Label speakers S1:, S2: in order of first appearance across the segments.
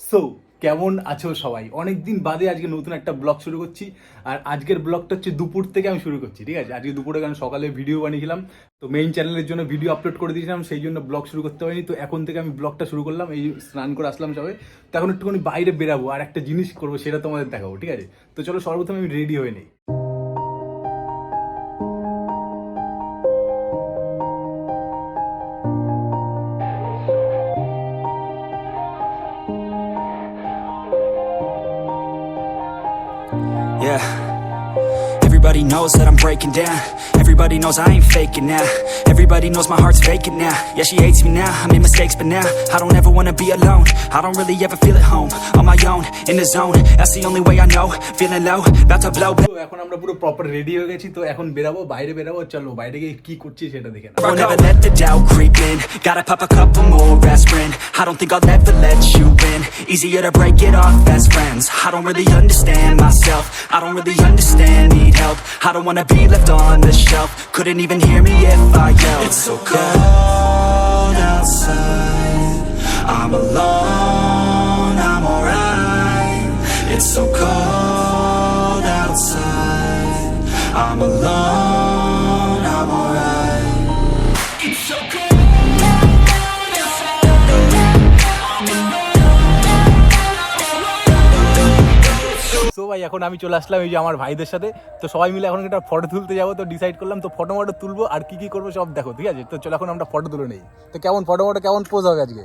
S1: So কেমন আছো সবাই? অনেক দিন বাদে আজকে নতুন একটা ব্লগ শুরু করছি। আর আজকের ব্লগটা হচ্ছে দুপুর থেকে আমি শুরু করছি, ঠিক আছে? আজকে দুপুরে কারণ সকালে ভিডিও বানিয়েছিলাম, তো মেইন চ্যানেলের জন্য ভিডিও আপলোড করে দিয়েছিলাম, সেই জন্য ব্লগ শুরু করতে হয়নি। তো এখন থেকে আমি ব্লগটা শুরু করলাম, এই স্নান করে আসলাম সবাই তো এখন একটুখানি বাইরে বেরাবো, আর একটা জিনিস করব, সেটা তোমাদের দেখাবো, ঠিক আছে? তো চলো সর্বপ্রথম আমি রেডি হয়ে নেই।
S2: Yeah. Everybody knows that I'm breaking down. Everybody knows I ain't faking now. Everybody knows my heart's vacant now. Yeah, she hates me now. I made mistakes, but now I don't ever wanna be alone. I don't really ever feel at home. On my own, in the zone. That's the only way I know. Feeling low, about to blow.
S1: তো এখন আমরা পুরো proper ready হয়ে গেছি তো এখন বেরাবো বাইরে বেরাবো চলো বাইরে গিয়ে কি করছি সেটা দেখে নাও।
S2: Won't ever let the doubt creep in. Gotta pop a couple more aspirin. I don't think I'll ever let you in. Easier to break it off best friends. I don't really understand myself. I don't really understand, need help. I don't wanna be left on the shelf. Couldn't even hear me if I yelled. It's so cold outside. I'm alone, I'm alright. It's so cold outside. I'm alone,
S1: ভাই, এখন আমি চলে আসলাম এই যে আমার ভাইদের সাথে। তো সবাই মিলে এখন একটা ফটো তুলতে যাব, তো ডিসাইড করলাম, তো ফটো মটো তুলবো আর কি কি করব সব দেখো, ঠিক আছে? তো চলো এখন আমরা ফটো তুলে নেই। তো কেমন ফটো মটো, কেমন পোজ হবে আজকে?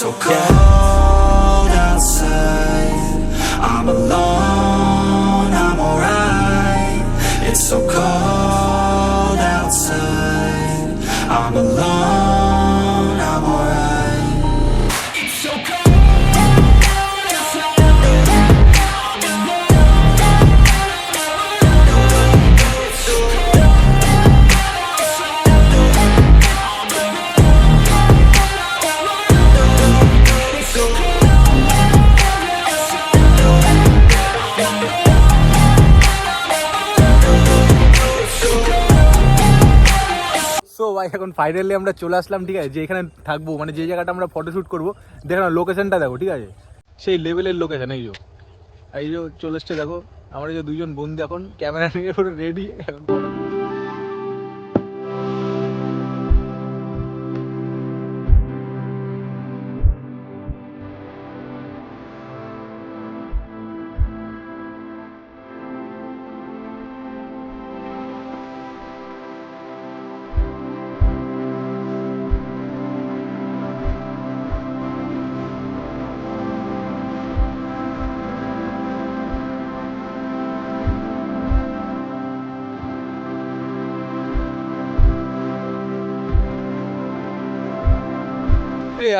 S2: so
S1: close. ভাই, এখন ফাইনালি আমরা চলে আসলাম, ঠিক আছে? যে এখানে থাকব মানে যে জায়গাটা আমরা ফটোশ্যুট করব, দেখো না লোকেশনটা দেখো, ঠিক আছে? সেই লেভেলের লোকেশন এই যে। এই যে চলে এসছে, দেখো, আমরা যে দুজন বন্ধু এখন ক্যামেরা নিয়ে পুরো রেডি এখন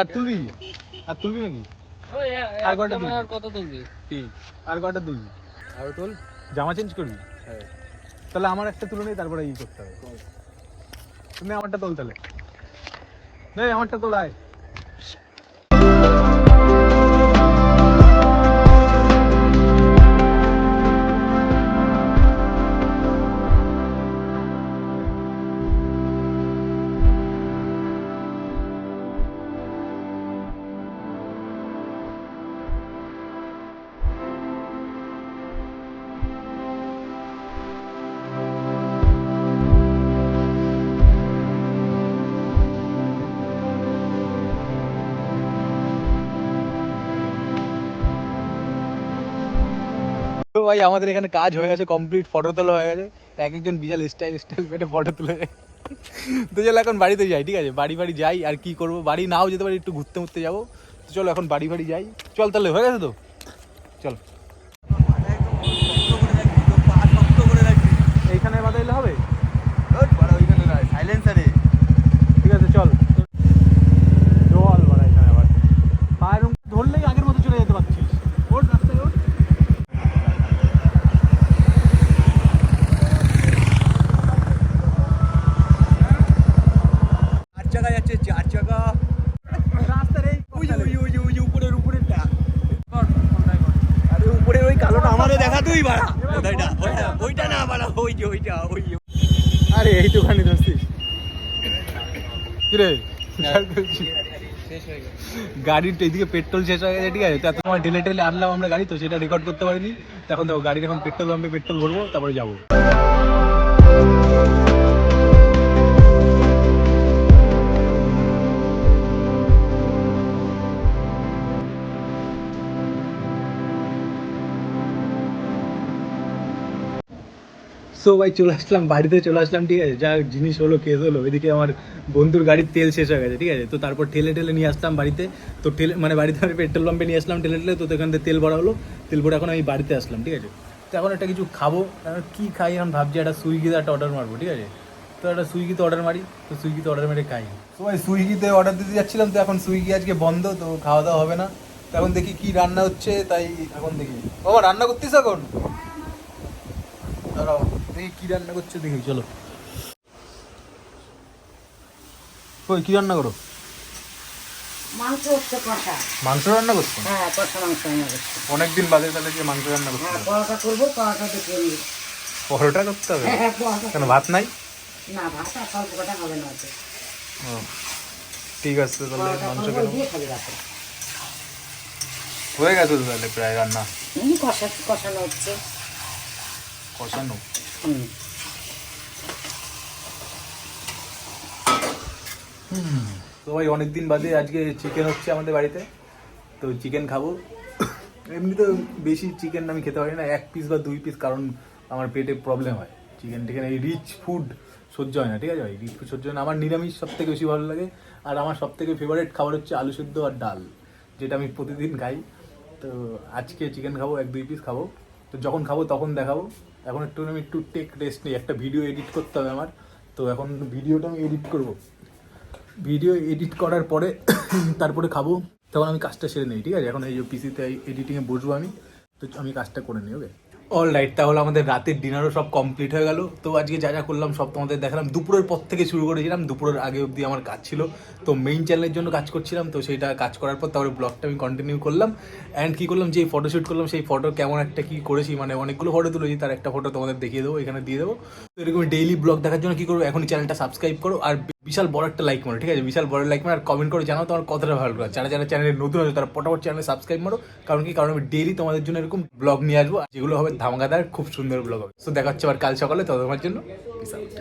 S1: আর তুলবি? আর তুলবি নাকি? আর কটা তুলবি?
S3: কত তুলবি?
S1: কি আর কটা তুলবি? আর তোল। জামা চেঞ্জ করবি? তাহলে আমার একটা তুলে নেই তারপরে ই করতে হবে। তুমি আমারটা তোল তাহলে। নেই আমারটা তোলায় তো ভাই, আমাদের এখানে কাজ হয়ে গেছে কমপ্লিট ফটো তোলা হয়ে গেছে। এক একজন বিশাল স্টাইল স্টাইল মেটে ফটো তুলে তো চলো এখন বাড়িতে যাই, ঠিক আছে? বাড়ি বাড়ি যাই, আর কি করব? বাড়ি নাও যেতে পারি, একটু ঘুরতে ঘুরতে যাব। তো চলো এখন বাড়ি বাড়ি যাই। চল তাহলে, হয়ে গেছে তো? চল। এইখানে বাদাইলে হবে?
S3: সাইলেন্সারে তুই বাড়া। ওইটা ওইটা ওইটা না বাড়া ওই যে ওইটা ওই।
S1: আরে এইটুখানি ধরছিস? কিরে? গাড়ির এদিকে পেট্রোল শেষ হয়ে গেছে ঠিক আছে? তো এত সময় ঢেলে ঢেলে আনলাম আমরা গাড়ি তো সেটা রেকর্ড করতে পারিনি। এখন দেখো গাড়ির এখন পেট্রোল পাম্পে পেট্রোল ভরবো তারপরে যাব। সো ভাই, চলে আসলাম, বাড়িতে চলে আসলাম, ঠিক আছে? যা জিনিস হলো কেস হলো এদিকে আমার বন্ধুর গাড়ির তেল শেষ হয়ে গেছে, ঠিক আছে? তো তারপর ঠেলে ঠেলে নিয়ে আসলাম বাড়িতে। তো ঠেলে মানে বাড়িতে আমি পেট্রোল পাম্পে নিয়ে আসলাম ঠেলে ঠেলে, তো এখান থেকে তেল ভরা হলো। তেল ভরে এখন আমি বাড়িতে আসলাম, ঠিক আছে? তো এখন একটা কিছু খাব। কী খাই, এখন ভাবছি একটা সুইগিতে একটা অর্ডার মারবো, ঠিক আছে? তো একটা সুইগিতে অর্ডার মারি, তো সুইগিতে অর্ডার মেরে খাই। তো ভাই, সুইগিতে অর্ডার দিতে যাচ্ছিলাম, তো এখন সুইগি আজকে বন্ধ, তো খাওয়া দাওয়া হবে না। তো এখন দেখি কি রান্না হচ্ছে, তাই এখন দেখি। বাবা, রান্না করতিস এখন? দাঁড়াও। দেখি কি রান্না করছ দেখি চলো। ওই কি রান্না করো?
S4: মাংস হচ্ছে কষা।
S1: মাংস রান্না করছ?
S4: হ্যাঁ কষা মাংস রান্না করছি।
S1: অনেকদিন বাদে তাহলে যে মাংস রান্না করছ।
S4: হ্যাঁ পরোটা করব পরোটা দেখে
S1: পরোটা করতে হবে?
S4: হ্যাঁ
S1: কেন ভাত নাই?
S4: না ভাত আর স্বল্প কটা হবে না।
S1: ও, ঠিক আছে তাহলে মাংস হয়ে গেছে তাহলে প্রায় রান্না?
S4: কষা কষানো হচ্ছে।
S1: কষানো? তো ভাই, অনেকদিন বাদে আজকে চিকেন হচ্ছে আমাদের বাড়িতে। তো চিকেন খাব। এমনি তো বেশি চিকেন আমি খেতে পারি না। এক পিস বা দুই পিস কারণ আমার পেটে প্রবলেম হয়। চিকেন টিকেন এই রিচ ফুড সহ্য হয় না, ঠিক আছে ভাই? রিচ ফুড সহ্য হয় না। আমার নিরামিষ সব থেকে বেশি ভালো লাগে। আর আমার সব থেকে ফেভারিট খাবার হচ্ছে আলু সেদ্ধ আর ডাল, যেটা আমি প্রতিদিন খাই। তো আজকে চিকেন খাব, এক দুই পিস খাব। তো যখন খাব তখন দেখাবো। এখন একটু আমি একটু টেক রেস্ট নিই। একটা ভিডিও এডিট করতে হবে আমার। তো এখন ভিডিওটা আমি এডিট করব। ভিডিও এডিট করার পরে তারপরে খাব। তখন আমি কাজটা সেরে নিই, ঠিক আছে? এখন এই পিসিতে এডিটিংয়ে বসবো আমি, তো আমি কাজটা করে নিই ওকে অল রাইট তাহলে আমাদের রাতের ডিনারও সব কমপ্লিট হয়ে গেল। তো আজকে যা যা করলাম সব তোমাদের দেখালাম। দুপুরের পর থেকে শুরু করেছিলাম, দুপুরের আগে অবধি আমার কাজ ছিল। তো মেইন চ্যানেলের জন্য কাজ করছিলাম, তো সেইটা কাজ করার পর তারপরে ব্লগটা আমি কন্টিনিউ করলাম। অ্যান্ড কী করলাম যে ফটোশ্যুট করলাম, সেই ফটো কেমন একটা কী করেছি মানে অনেকগুলো ফটো তুলেছি, তার একটা ফটো তোমাদের দেখিয়ে দেবো, এখানে দিয়ে দেবো। তো এরকম ডেইলি ব্লগ দেখার জন্য কী করব, এখনই চ্যানেলটা সাবস্ক্রাইব করো। আর বিশাল বড় একটা লাইক মারো, ঠিক আছে? বিশাল বড় লাইক মারো, আর কমেন্ট করে জানাও তোমার কতটা ভালো লাগে যারা যারা চ্যানেলে নতুন আছে তারা পটাপট চ্যানেলে সাবস্ক্রাইব মারো। কারণ কি? কারণ আমি ডেইলি তোমাদের জন্য এরকম ব্লগ নিয়ে আসব যেগুলো হবে ধামাকাদার, খুব সুন্দর ব্লগ হবে। তো দেখা হচ্ছে আবার কাল সকালে তো তোমার জন্য out.